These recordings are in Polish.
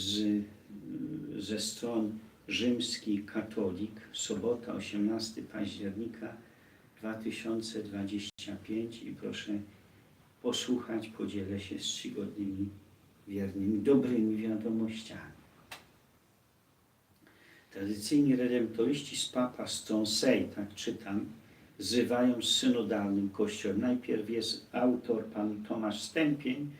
z, ze stron rzymski katolik, sobota 18 października 2025 i proszę posłuchać, podzielę się z czcigodnymi, wiernymi, dobrymi wiadomościami. Tradycyjni redemptoryści z Papa Stronsey, tak czytam, wzywają z synodalnym kościołem. Najpierw jest autor, pan Tomasz Stępień,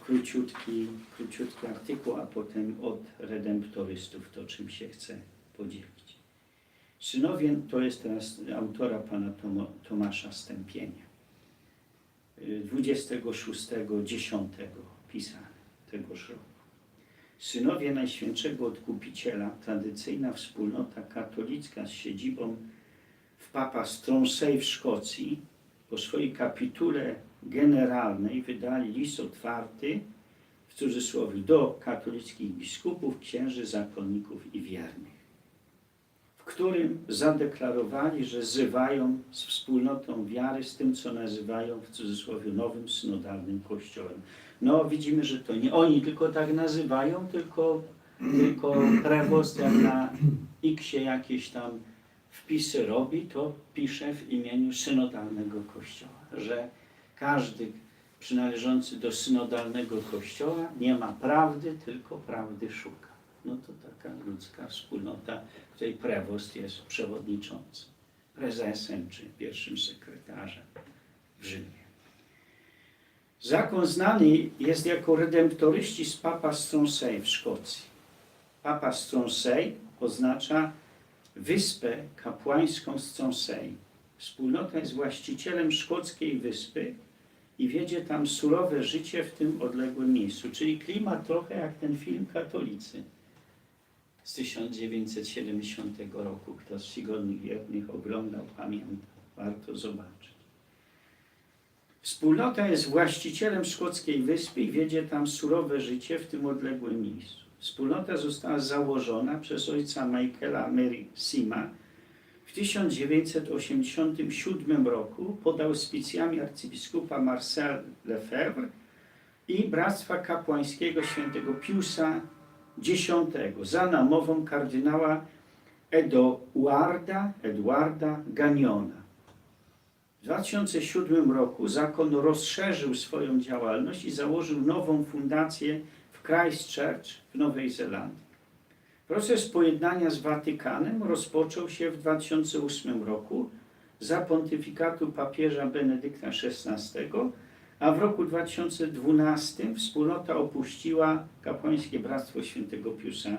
króciutki, króciutki artykuł, a potem od redemptorystów to, czym się chce podzielić. Synowie to jest teraz autora pana Tomo, Tomasza Stępienia. Y, 26.10 pisane tegoż roku. Synowie Najświętszego Odkupiciela, tradycyjna wspólnota katolicka z siedzibą w Papa Stronsey w Szkocji, po swojej kapitule generalnej wydali list otwarty, w cudzysłowie, do katolickich biskupów, księży, zakonników i wiernych, w którym zadeklarowali, że zywają z wspólnotą wiary, z tym, co nazywają w cudzysłowie nowym synodalnym kościołem. No widzimy, że to nie oni tylko tak nazywają, tylko, tylko prewost jak na X jakieś tam wpisy robi, to pisze w imieniu synodalnego kościoła, że każdy przynależący do synodalnego kościoła nie ma prawdy, tylko prawdy szuka. No to taka ludzka wspólnota, której prewost jest przewodniczącym, prezesem czy pierwszym sekretarzem w Rzymie. Zakon znany jest jako redemptoryści z Papa Stronsey w Szkocji. Papa Stronsey oznacza wyspę kapłańską Stronsey. Wspólnota jest właścicielem szkockiej wyspy i wiedzie tam surowe życie w tym odległym miejscu. Czyli klimat trochę jak ten film Katolicy z 1970 roku. Kto z czcigodnych wiernych oglądał, pamięta. Warto zobaczyć. Wspólnota jest właścicielem szkockiej wyspy i wiedzie tam surowe życie w tym odległym miejscu. Wspólnota została założona przez ojca Michaela Mary Sima w 1987 roku pod auspicjami arcybiskupa Marcel Lefebvre i Bractwa Kapłańskiego świętego Piusa X za namową kardynała Eduarda, Eduarda Ganiona. W 2007 roku zakon rozszerzył swoją działalność i założył nową fundację w Christchurch w Nowej Zelandii. Proces pojednania z Watykanem rozpoczął się w 2008 roku za pontyfikatu papieża Benedykta XVI, a w roku 2012 wspólnota opuściła kapłańskie Bractwo Świętego Piusa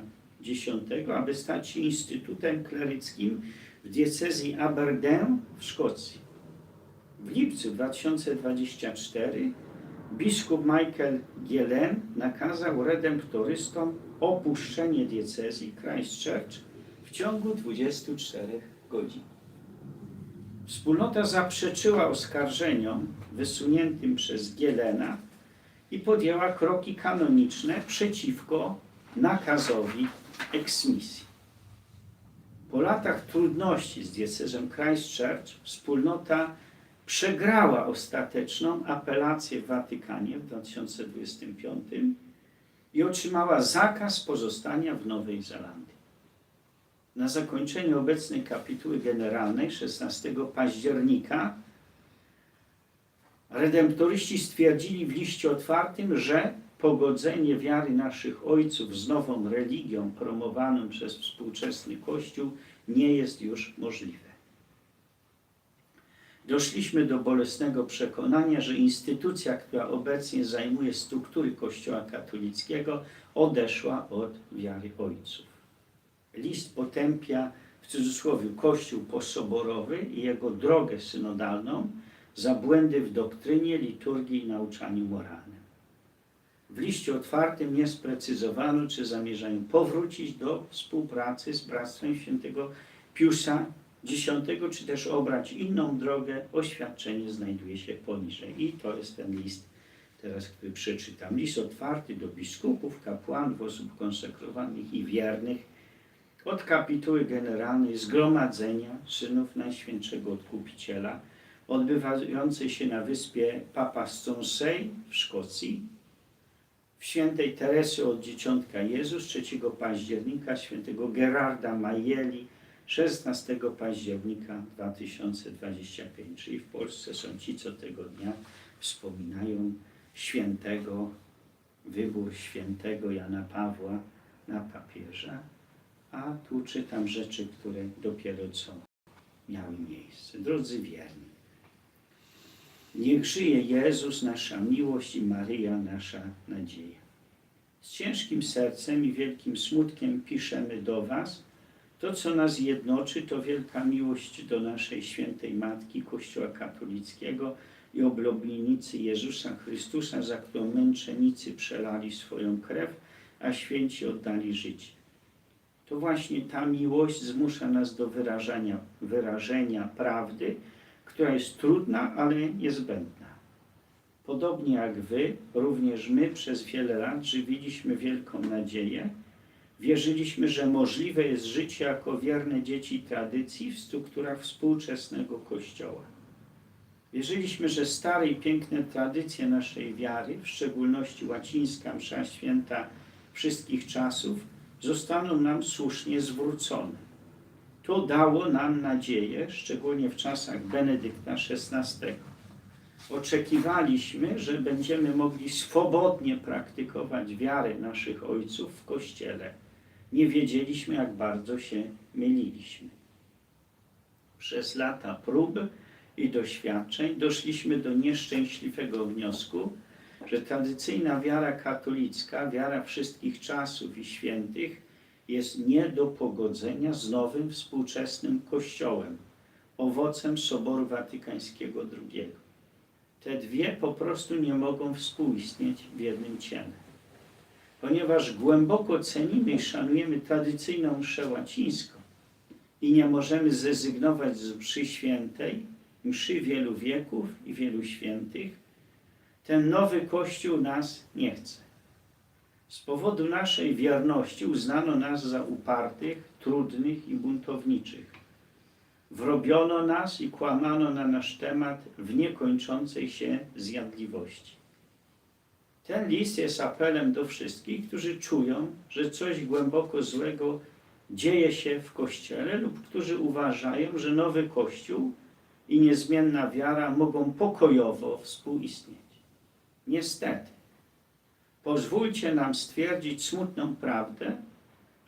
X, aby stać się instytutem kleryckim w diecezji Aberdeen w Szkocji. W lipcu 2024 biskup Michael Gielen nakazał redemptorystom opuszczenie diecezji Christchurch w ciągu 24 godzin. Wspólnota zaprzeczyła oskarżeniom wysuniętym przez Gielena i podjęła kroki kanoniczne przeciwko nakazowi eksmisji. Po latach trudności z diecezją Christchurch wspólnota przegrała ostateczną apelację w Watykanie w 2025 i otrzymała zakaz pozostania w Nowej Zelandii. Na zakończenie obecnej kapituły generalnej 16 października redemptoryści stwierdzili w liście otwartym, że pogodzenie wiary naszych ojców z nową religią promowaną przez współczesny Kościół nie jest już możliwe. Doszliśmy do bolesnego przekonania, że instytucja, która obecnie zajmuje struktury Kościoła katolickiego, odeszła od wiary ojców. List potępia w cudzysłowie Kościół posoborowy i jego drogę synodalną za błędy w doktrynie, liturgii i nauczaniu moralnym. W liście otwartym nie sprecyzowano, czy zamierzają powrócić do współpracy z Bractwem Świętego Piusa dziesiątego, czy też obrać inną drogę, oświadczenie znajduje się poniżej. I to jest ten list, teraz który przeczytam. List otwarty do biskupów, kapłanów, osób konsekrowanych i wiernych od kapituły generalnej Zgromadzenia Synów Najświętszego Odkupiciela, odbywającej się na wyspie Papa Stronsey w Szkocji w świętej Teresy od Dzieciątka Jezus 3 października, świętego Gerarda Majeli 16 października 2025. Czyli w Polsce są ci, co tego dnia wspominają świętego, wybór świętego Jana Pawła na papieża. A tu czytam rzeczy, które dopiero co miały miejsce. Drodzy wierni, niech żyje Jezus, nasza miłość i Maryja, nasza nadzieja. Z ciężkim sercem i wielkim smutkiem piszemy do Was. To, co nas jednoczy, to wielka miłość do naszej świętej Matki Kościoła katolickiego i oblubieńcy Jezusa Chrystusa, za którą męczennicy przelali swoją krew, a święci oddali życie. To właśnie ta miłość zmusza nas do wyrażania, wyrażenia prawdy, która jest trudna, ale niezbędna. Podobnie jak Wy, również my przez wiele lat żywiliśmy wielką nadzieję. Wierzyliśmy, że możliwe jest życie jako wierne dzieci tradycji w strukturach współczesnego Kościoła. Wierzyliśmy, że stare i piękne tradycje naszej wiary, w szczególności łacińska msza święta wszystkich czasów, zostaną nam słusznie zwrócone. To dało nam nadzieję, szczególnie w czasach Benedykta XVI. Oczekiwaliśmy, że będziemy mogli swobodnie praktykować wiarę naszych ojców w Kościele. Nie wiedzieliśmy, jak bardzo się myliliśmy. Przez lata prób i doświadczeń doszliśmy do nieszczęśliwego wniosku, że tradycyjna wiara katolicka, wiara wszystkich czasów i świętych, jest nie do pogodzenia z nowym, współczesnym Kościołem, owocem Soboru Watykańskiego II. Te dwie po prostu nie mogą współistnieć w jednym ciele. Ponieważ głęboko cenimy i szanujemy tradycyjną mszę łacińską i nie możemy zrezygnować z mszy świętej, mszy wielu wieków i wielu świętych, ten nowy Kościół nas nie chce. Z powodu naszej wierności uznano nas za upartych, trudnych i buntowniczych. Wrobiono nas i kłamano na nasz temat w niekończącej się zjadliwości. Ten list jest apelem do wszystkich, którzy czują, że coś głęboko złego dzieje się w Kościele lub którzy uważają, że nowy Kościół i niezmienna wiara mogą pokojowo współistnieć. Niestety, pozwólcie nam stwierdzić smutną prawdę,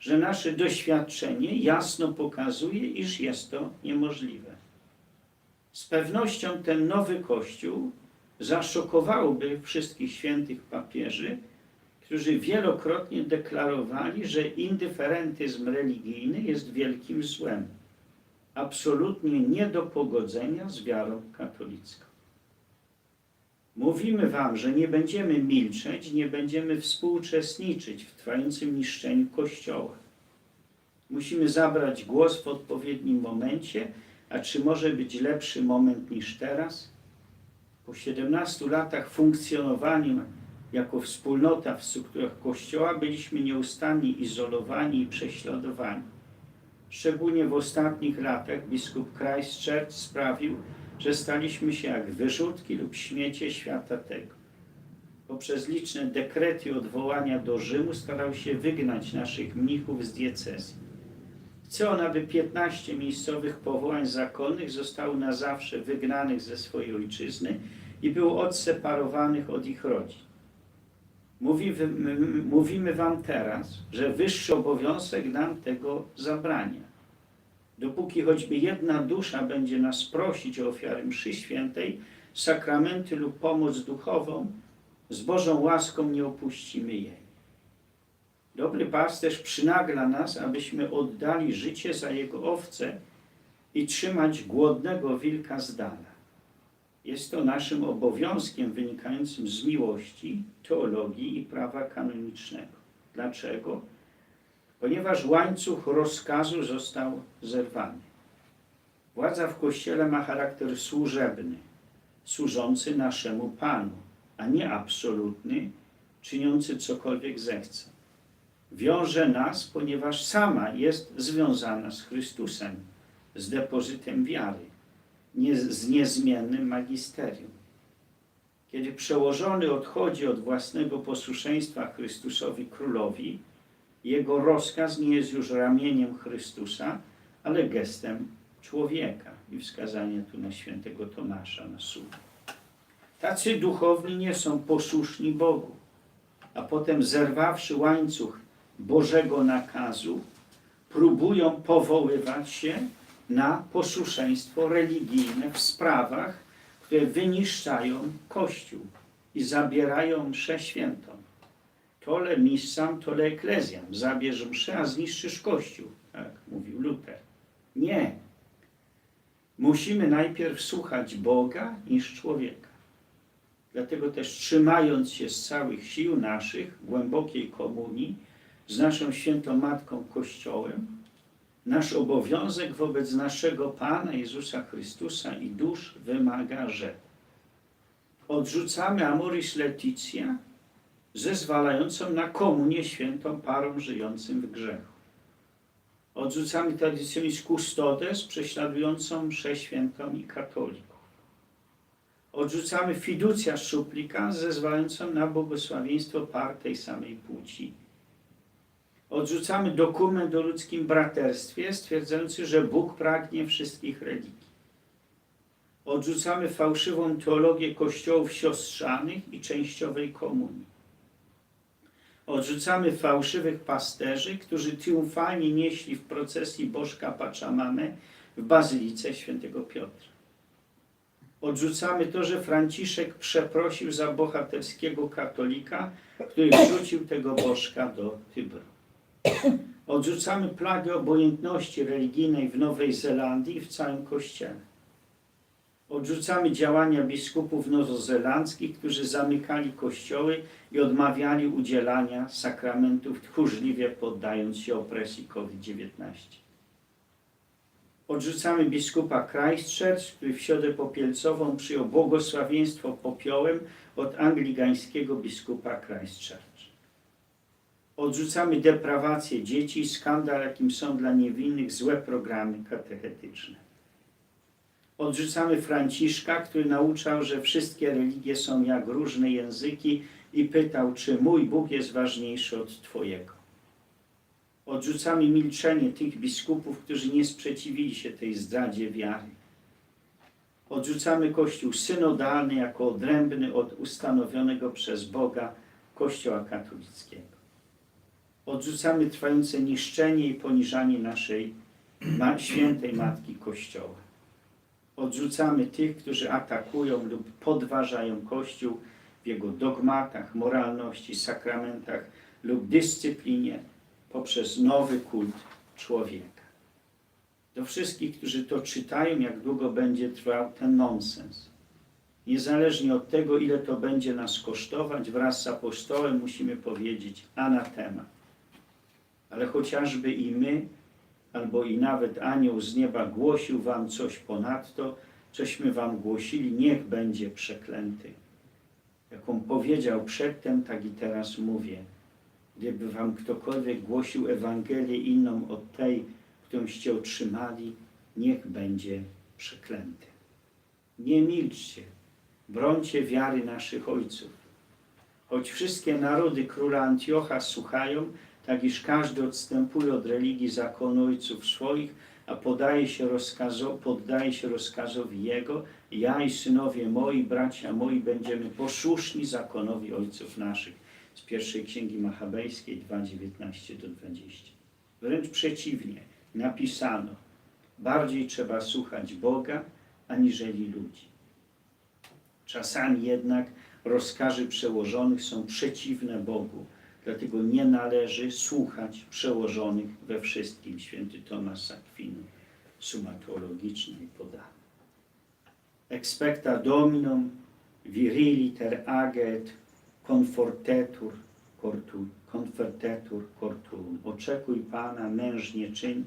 że nasze doświadczenie jasno pokazuje, iż jest to niemożliwe. Z pewnością ten nowy Kościół zaszokowałby wszystkich świętych papieży, którzy wielokrotnie deklarowali, że indyferentyzm religijny jest wielkim złem, absolutnie nie do pogodzenia z wiarą katolicką. Mówimy Wam, że nie będziemy milczeć, nie będziemy współuczestniczyć w trwającym niszczeniu Kościoła. Musimy zabrać głos w odpowiednim momencie, a czy może być lepszy moment niż teraz? Po 17 latach funkcjonowania jako wspólnota w strukturach Kościoła byliśmy nieustannie izolowani i prześladowani. Szczególnie w ostatnich latach biskup Christchurch sprawił, że staliśmy się jak wyrzutki lub śmiecie świata tego. Poprzez liczne dekrety odwołania do Rzymu starał się wygnać naszych mnichów z diecezji. Chce on, aby 15 miejscowych powołań zakonnych zostało na zawsze wygnanych ze swojej ojczyzny i było odseparowanych od ich rodzin. Mówimy, mówimy Wam teraz, że wyższy obowiązek nam tego zabrania. Dopóki choćby jedna dusza będzie nas prosić o ofiarę mszy świętej, sakramenty lub pomoc duchową, z Bożą łaską nie opuścimy jej. Dobry pasterz przynagla nas, abyśmy oddali życie za jego owce i trzymać głodnego wilka z dala. Jest to naszym obowiązkiem wynikającym z miłości, teologii i prawa kanonicznego. Dlaczego? Ponieważ łańcuch rozkazu został zerwany. Władza w Kościele ma charakter służebny, służący naszemu Panu, a nie absolutny, czyniący cokolwiek zechce. Wiąże nas, ponieważ sama jest związana z Chrystusem, z depozytem wiary, nie, z niezmiennym magisterium. Kiedy przełożony odchodzi od własnego posłuszeństwa Chrystusowi Królowi, jego rozkaz nie jest już ramieniem Chrystusa, ale gestem człowieka. I wskazanie tu na świętego Tomasza na słuch. Tacy duchowni nie są posłuszni Bogu, a potem zerwawszy łańcuch Bożego nakazu, próbują powoływać się na posłuszeństwo religijne w sprawach, które wyniszczają Kościół i zabierają mszę świętą. Tole missam, tole eklezjam. Zabierz mszę, a zniszczysz Kościół, tak mówił Luter. Nie. Musimy najpierw słuchać Boga niż człowieka. Dlatego też trzymając się z całych sił naszych, głębokiej komunii, z naszą świętą Matką Kościołem, nasz obowiązek wobec naszego Pana Jezusa Chrystusa i dusz wymaga, że odrzucamy amoris leticia, zezwalającą na komunię świętą parom żyjącym w grzechu. Odrzucamy tradycjonizm custodes, prześladującą mszę świętą i katolików. Odrzucamy fiducja supplica, zezwalającą na błogosławieństwo par tej samej płci. Odrzucamy dokument o ludzkim braterstwie, stwierdzający, że Bóg pragnie wszystkich religii. Odrzucamy fałszywą teologię kościołów siostrzanych i częściowej komunii. Odrzucamy fałszywych pasterzy, którzy triumfalnie nieśli w procesji Bożka Paczamamę w Bazylice Świętego Piotra. Odrzucamy to, że Franciszek przeprosił za bohaterskiego katolika, który wrzucił tego bożka do Tybru. Odrzucamy plagę obojętności religijnej w Nowej Zelandii i w całym Kościele. Odrzucamy działania biskupów nowozelandzkich, którzy zamykali kościoły i odmawiali udzielania sakramentów, tchórzliwie poddając się opresji COVID-19. Odrzucamy biskupa Christchurch, który w środę popielcową przyjął błogosławieństwo popiołem od angligańskiego biskupa Christchurch. Odrzucamy deprawację dzieci skandal, jakim są dla niewinnych złe programy katechetyczne. Odrzucamy Franciszka, który nauczał, że wszystkie religie są jak różne języki i pytał, czy mój Bóg jest ważniejszy od Twojego. Odrzucamy milczenie tych biskupów, którzy nie sprzeciwili się tej zdradzie wiary. Odrzucamy Kościół synodalny jako odrębny od ustanowionego przez Boga Kościoła katolickiego. Odrzucamy trwające niszczenie i poniżanie naszej świętej Matki Kościoła. Odrzucamy tych, którzy atakują lub podważają Kościół w jego dogmatach, moralności, sakramentach lub dyscyplinie poprzez nowy kult człowieka. Do wszystkich, którzy to czytają, jak długo będzie trwał ten nonsens. Niezależnie od tego, ile to będzie nas kosztować, wraz z apostołem musimy powiedzieć anatema. Ale chociażby i my, albo i nawet anioł z nieba głosił wam coś ponadto, cośmy wam głosili, niech będzie przeklęty. Jaką powiedział przedtem, tak i teraz mówię. Gdyby wam ktokolwiek głosił Ewangelię inną od tej, którąście otrzymali, niech będzie przeklęty. Nie milczcie, brońcie wiary naszych ojców. Choć wszystkie narody króla Antiocha słuchają, tak iż każdy odstępuje od religii zakonu ojców swoich, a podaje się rozkazo, poddaje się rozkazowi Jego, ja i synowie moi, bracia moi, będziemy posłuszni zakonowi ojców naszych. Z pierwszej księgi machabejskiej 2:19 do 20. Wręcz przeciwnie, napisano, bardziej trzeba słuchać Boga, aniżeli ludzi. Czasami jednak rozkazy przełożonych są przeciwne Bogu, Dlatego nie należy słuchać przełożonych we wszystkim. Święty Tomasz Akwinu, i podana. Expecta Dominum viriliter aget confortetur cortu, confortetur. Oczekuj Pana, mężnie czyń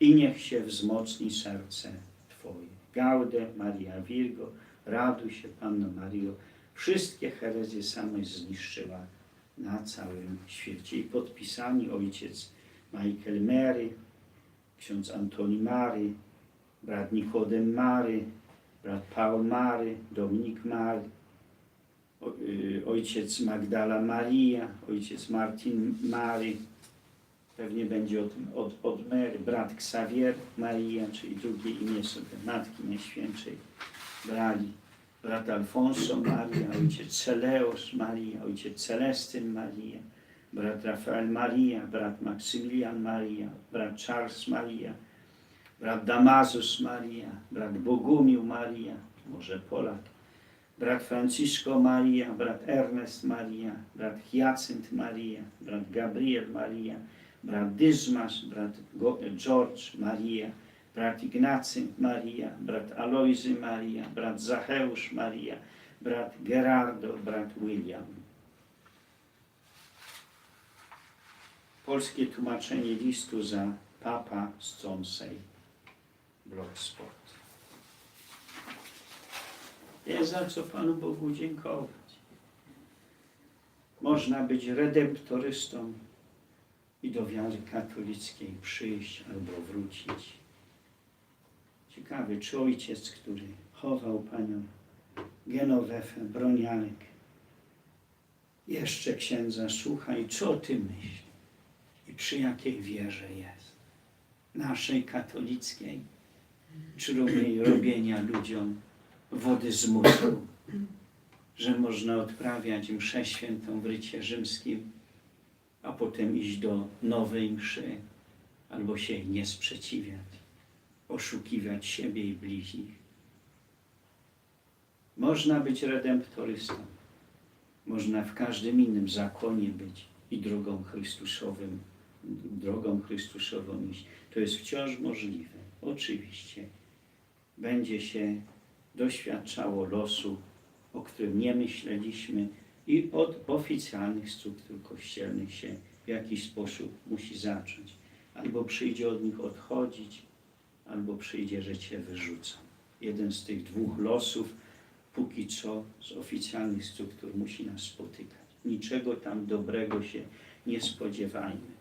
i niech się wzmocni serce Twoje. Gaude Maria Virgo, raduj się Panno Mario. Wszystkie herezje samej zniszczyła na całym świecie. I podpisani ojciec Michael Mary, ksiądz Antoni Mary, brat Nikodem Mary, brat Paul Mary, Dominik Mary, y, ojciec Magdala Maria, ojciec Martin Mary, pewnie będzie od, od, od Mary, brat Xavier Maria, czyli drugie imię sobie Matki Najświętszej brali. Brat Alfonso Maria, ojciec Celeos Maria, ojciec Celestyn Maria, brat Rafael Maria, brat Maksymilian Maria, brat Charles Maria, brat Damazus Maria, brat Bogumił Maria, może Polak, brat Francisco Maria, brat Ernest Maria, brat Hyacynt Maria, brat Gabriel Maria, brat Dyzmas, brat George Maria, brat Ignacy Maria, brat Alojzy Maria, brat Zacheusz Maria, brat Gerardo, brat William. Polskie tłumaczenie listu za Papa Stronsey, Blogspot. Jest za co Panu Bogu dziękować. Można być redemptorystą i do wiary katolickiej przyjść albo wrócić. Ciekawy, czy ojciec, który chował panią Genowefę Bronianek, jeszcze księdza słucha i co o tym myśli? I przy jakiej wierze jest? Naszej katolickiej, czy robienia, ludziom wody z mózgu, że można odprawiać mszę świętą w rycie rzymskim, a potem iść do nowej mszy, albo się nie sprzeciwiać, oszukiwać siebie i bliźnich. Można być redemptorystą, można w każdym innym zakonie być i drogą Chrystusowym, drogą Chrystusową iść. To jest wciąż możliwe. Oczywiście będzie się doświadczało losu, o którym nie myśleliśmy i od oficjalnych struktur kościelnych się w jakiś sposób musi zacząć. Albo przyjdzie od nich odchodzić, albo przyjdzie, że cię wyrzucą. Jeden z tych dwóch losów póki co z oficjalnych struktur musi nas spotykać. Niczego tam dobrego się nie spodziewajmy.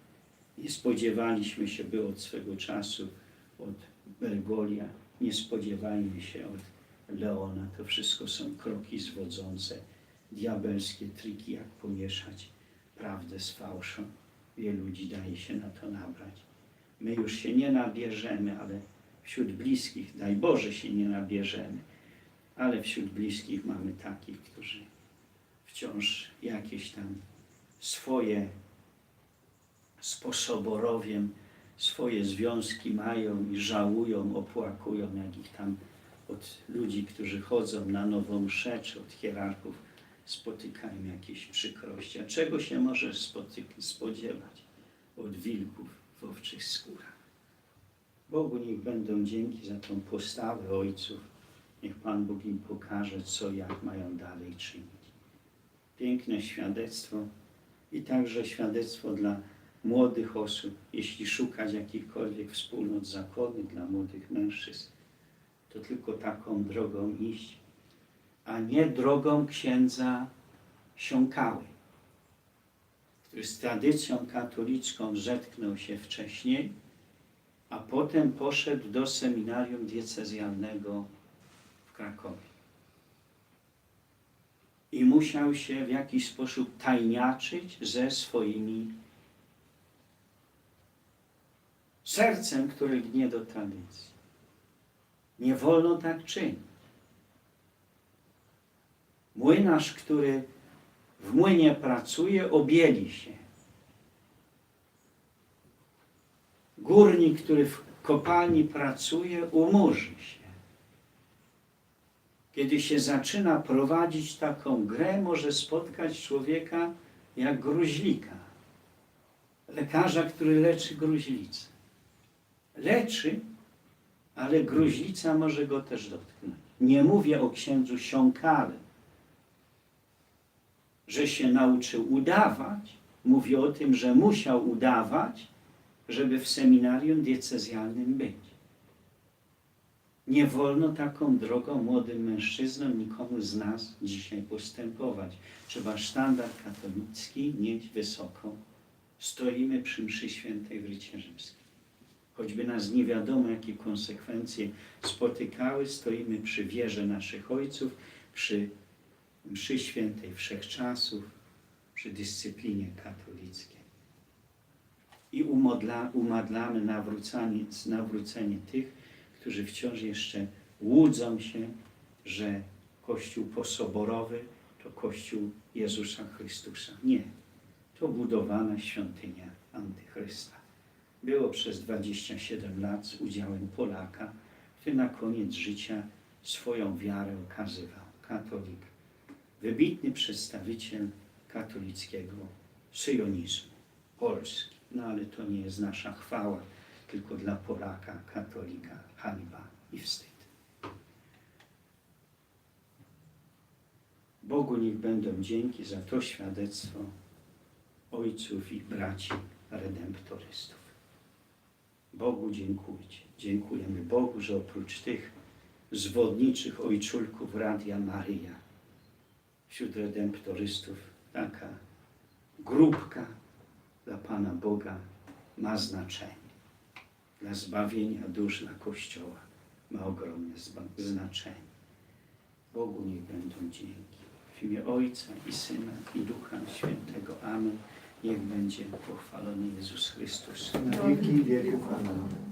Nie spodziewaliśmy się, by od swego czasu, od Bergolia, nie spodziewajmy się od Leona. To wszystko są kroki zwodzące, diabelskie triki, jak pomieszać prawdę z fałszą. Wielu ludzi daje się na to nabrać. My już się nie nabierzemy, ale wśród bliskich, daj Boże, się nie nabierzemy, ale wśród bliskich mamy takich, którzy wciąż jakieś tam swoje sposoborowiem, swoje związki mają i żałują, opłakują, jak ich tam od ludzi, którzy chodzą na nową czy od hierarchów spotykają jakieś przykrości. A czego się spotyk- spodziewać od wilków w owczych skórach? Bogu niech będą dzięki za tą postawę ojców. Niech Pan Bóg im pokaże, co jak mają dalej czynić. Piękne świadectwo i także świadectwo dla młodych osób, jeśli szukać jakichkolwiek wspólnot zakonnych dla młodych mężczyzn, to tylko taką drogą iść, a nie drogą księdza Siąkały, który z tradycją katolicką zetknął się wcześniej, a potem poszedł do seminarium diecezjalnego w Krakowie. I musiał się w jakiś sposób tajniaczyć ze swoimi sercem, które gnie do tradycji. Nie wolno tak czynić. Młynarz, który w młynie pracuje, obieli się. Górnik, który w kopalni pracuje, umurzy się. Kiedy się zaczyna prowadzić taką grę, może spotkać człowieka jak gruźlika. Lekarza, który leczy gruźlicę. Leczy, ale gruźlica może go też dotknąć. Nie mówię o księdzu Siąkale, że się nauczył udawać. Mówię o tym, że musiał udawać, żeby w seminarium diecezjalnym być. Nie wolno taką drogą młodym mężczyznom, nikomu z nas dzisiaj postępować. Trzeba sztandar katolicki mieć wysoko. Stoimy przy mszy świętej w rycie rzymskim. Choćby nas nie wiadomo, jakie konsekwencje spotykały, stoimy przy wierze naszych ojców, przy mszy świętej wszechczasów, przy dyscyplinie katolickiej. Umodla, umadlamy nawrócenie, nawrócenie tych, którzy wciąż jeszcze łudzą się, że Kościół posoborowy to Kościół Jezusa Chrystusa. Nie. To budowana świątynia Antychrysta. Było przez 27 lat z udziałem Polaka, który na koniec życia swoją wiarę okazywał. Katolik, wybitny przedstawiciel katolickiego syjonizmu Polski. No ale to nie jest nasza chwała, tylko dla Polaka, katolika, hańba i wstyd. Bogu niech będą dzięki za to świadectwo ojców i braci redemptorystów. Bogu dziękujcie. Dziękujemy Bogu, że oprócz tych zwodniczych ojczulków Radia Maryja wśród redemptorystów taka grupka dla Pana Boga ma znaczenie. Dla zbawienia dusz, dla Kościoła ma ogromne znaczenie. Bogu niech będą dzięki. W imię Ojca i Syna i Ducha Świętego. Amen. Niech będzie pochwalony Jezus Chrystus. Na wieki wieków. Amen.